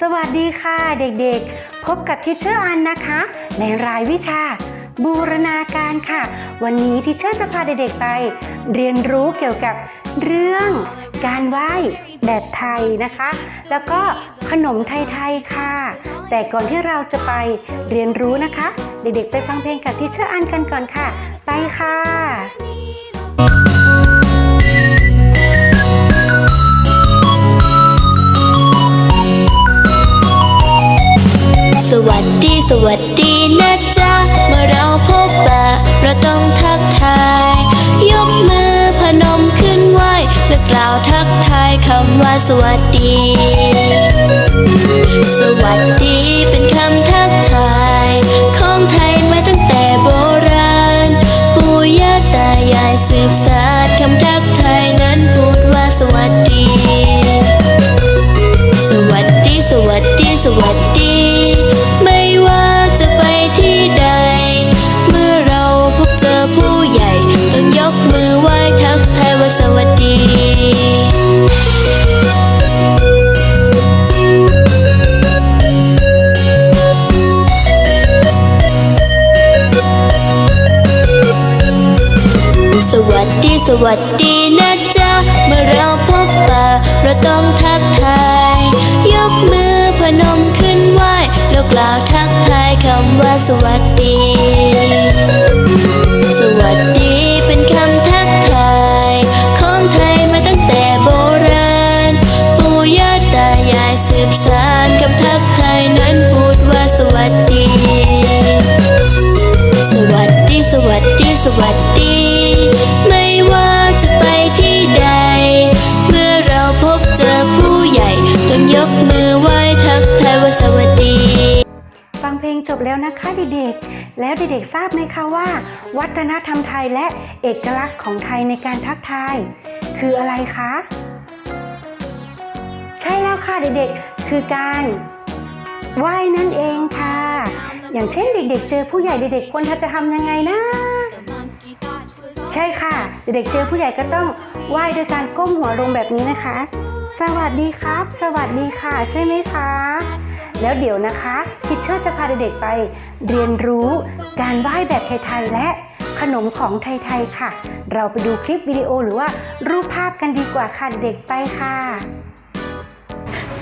สวัสดีค่ะเด็กๆ พบกับทิเชอร์อันนะคะ ในรายวิชา บูรณาการค่ะ วันนี้ทิเชอร์จะพาเด็กๆไป เรียนรู้เกี่ยวกับเรื่องการไหว้แบบไทยนะคะ แล้วก็ขนมไทยๆค่ะ แต่ก่อนที่เราจะไปเรียนรู้นะคะ เด็กๆไปฟังเพลงกับทิเชอร์อันกันก่อนค่ะ ไปค่ะ วัสดีสวัสดีนะจ๊ะเมื่อเราพบปะเราต้องทักทาย ยกมือพนมขึ้นไหวและกล่าวทักทายคำว่าสวัสดี วัสดีนะจ๊ะเมื่อเราพบปะเราต้องทักทาย ยกมือพนมขึ้นไหวแล้วกล่าวทักทายคำว่าสวัสดี บแล้วนะคะเด็กๆ แล้วเด็กๆทราบไหมคะว่า วัฒนธรรมไทยและเอกลักษณ์ของไทยในการทักทาย คืออะไรคะ ใช่แล้วค่ะเด็กๆ คือการไหว้นั่นเองค่ะ อย่างเช่นเด็กๆ เจอผู้ใหญ่เด็กๆควรจะทำยังไงนะใช่ค่ะ เด็กๆเจอผู้ใหญ่ก็ต้องไหว้ด้วยการก้มหัวลงแบบนี้นะคะ สวัสดีครับ สวัสดีค่ะ ใช่ไหมคะ แล้วเดี๋ยวนะคะทิชเชอร์จะพาเด็กๆไป เรียนรู้การไหว้แบบไทยๆและขนมของไทยๆค่ะ เราไปดูคลิปวิดีโอหรือว่ารูปภาพกันดีกว่าค่ะเด็กไปค่ะ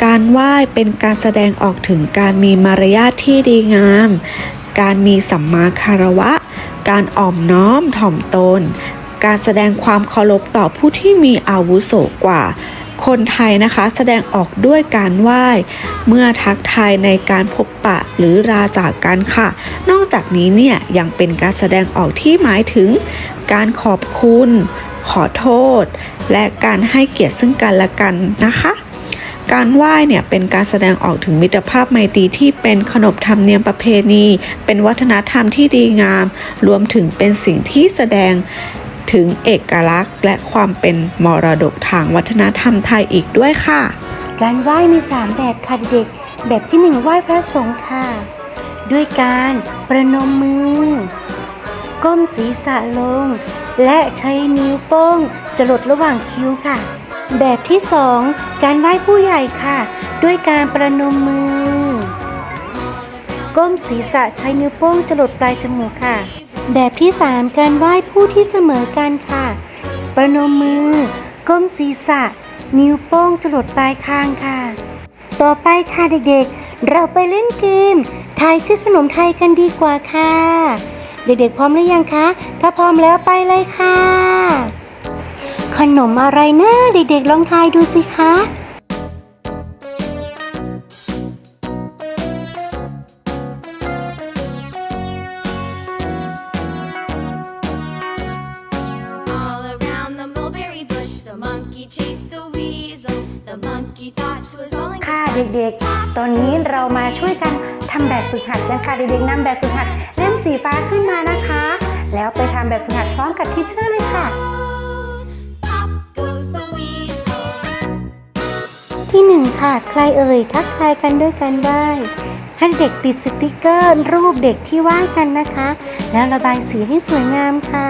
การไหว้เป็นการแสดงออกถึงการมีมารยาทที่ดีงาม การมีสัมมาคารวะ การอ่อมน้อมถ่อมตน การแสดงความเคารพต่อผู้ที่มีอาวุโสกว่า คนไทยนะคะแสดงออกด้วยการไหว้ เมื่อทักทายในการพบปะหรือราจากกันค่ะ นอกจากนี้เนี่ยยังเป็นการแสดงออกที่หมายถึง การขอบคุณ ขอโทษ และการให้เกียรติซึ่งกันและกันนะคะการไหว้เนี่ยเป็นการแสดงออกถึงมิตรภาพไมตรีที่เป็นขนบธรรมเนียมประเพณี เป็นวัฒนธรรมที่ดีงาม รวมถึงเป็นสิ่งที่แสดง ถึงเอกลักษณ์ และความเป็นมรดกทางวัฒนธรรมไทยอีกด้วยค่ะ การไหว้มี 3 แบบค่ะเด็กๆแบบที่1ไหว้พระสงฆ์ค่ะ ด้วยการประนมมือ ก้มศีรษะลง และใช้นิ้วโป้งจรดระหว่างคิ้วค่ะ แบบที่2การไหว้ผู้ใหญ่ค่ะ ด้วยการประนมมือ ก้มศีรษะใช้นิ้วโป้งจรดปลายจมูกค่ะ แบบที่ 3 การไหว้ผู้ที่เสมอกันค่ะ ประนมมือ ก้มศีรษะ นิ้วโป้งจรดปลายคางค่ะ ต่อไปค่ะเด็กๆ เราไปเล่นเกม ทายชื่อขนมไทยกันดีกว่าค่ะ เด็กๆพร้อมหรือยังคะ ถ้าพร้อมแล้วไปเลยค่ะ ขนมอะไรนะเด็กๆลองทายดูสิคะ ค่ะเด็กๆ ตอนนี้เรามาช่วยกันทำแบบฝึกหัดกันค่ะเด็กๆนำแบบฝึกหัดเล่มสีฟ้าขึ้นมานะคะ แล้วไปทำแบบฝึกหัดพร้อมกับทิชเชอร์เลยค่ะ ที่หนึ่งค่ะใครเอ่ยทักทายกันด้วยกันได้ให้เด็กติดสติกเกอร์ รูปเด็กที่ว่างกันนะคะ แล้วระบายสีให้สวยงามค่ะ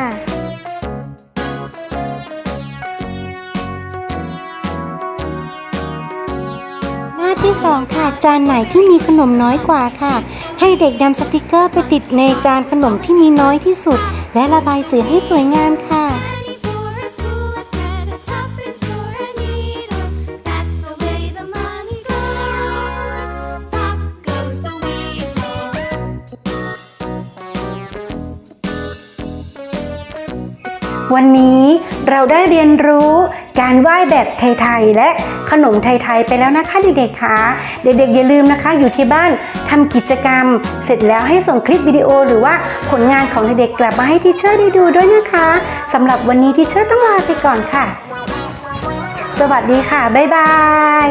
ที่สองค่ะจานไหนที่มีขนมน้อยกว่าค่ะ ให้เด็กนำสติกเกอร์ไปติดในจานขนมที่มีน้อยที่สุด และระบายสีให้สวยงามค่ะ วันนี้เราได้เรียนรู้การไหว้แบบไทย ๆ และ ขนมไทยๆไปแล้วนะคะเด็กๆคะเด็กๆอย่าลืมนะคะ อยู่ที่บ้านทำกิจกรรม เสร็จแล้วให้ส่งคลิปวิดีโอหรือว่าผลงานของเด็กๆกลับมาให้ทีเชอร์ได้ดูด้วยนะคะสำหรับวันนี้ทีเชอร์ต้องลาไปก่อนค่ะ สวัสดีค่ะบ๊ายบาย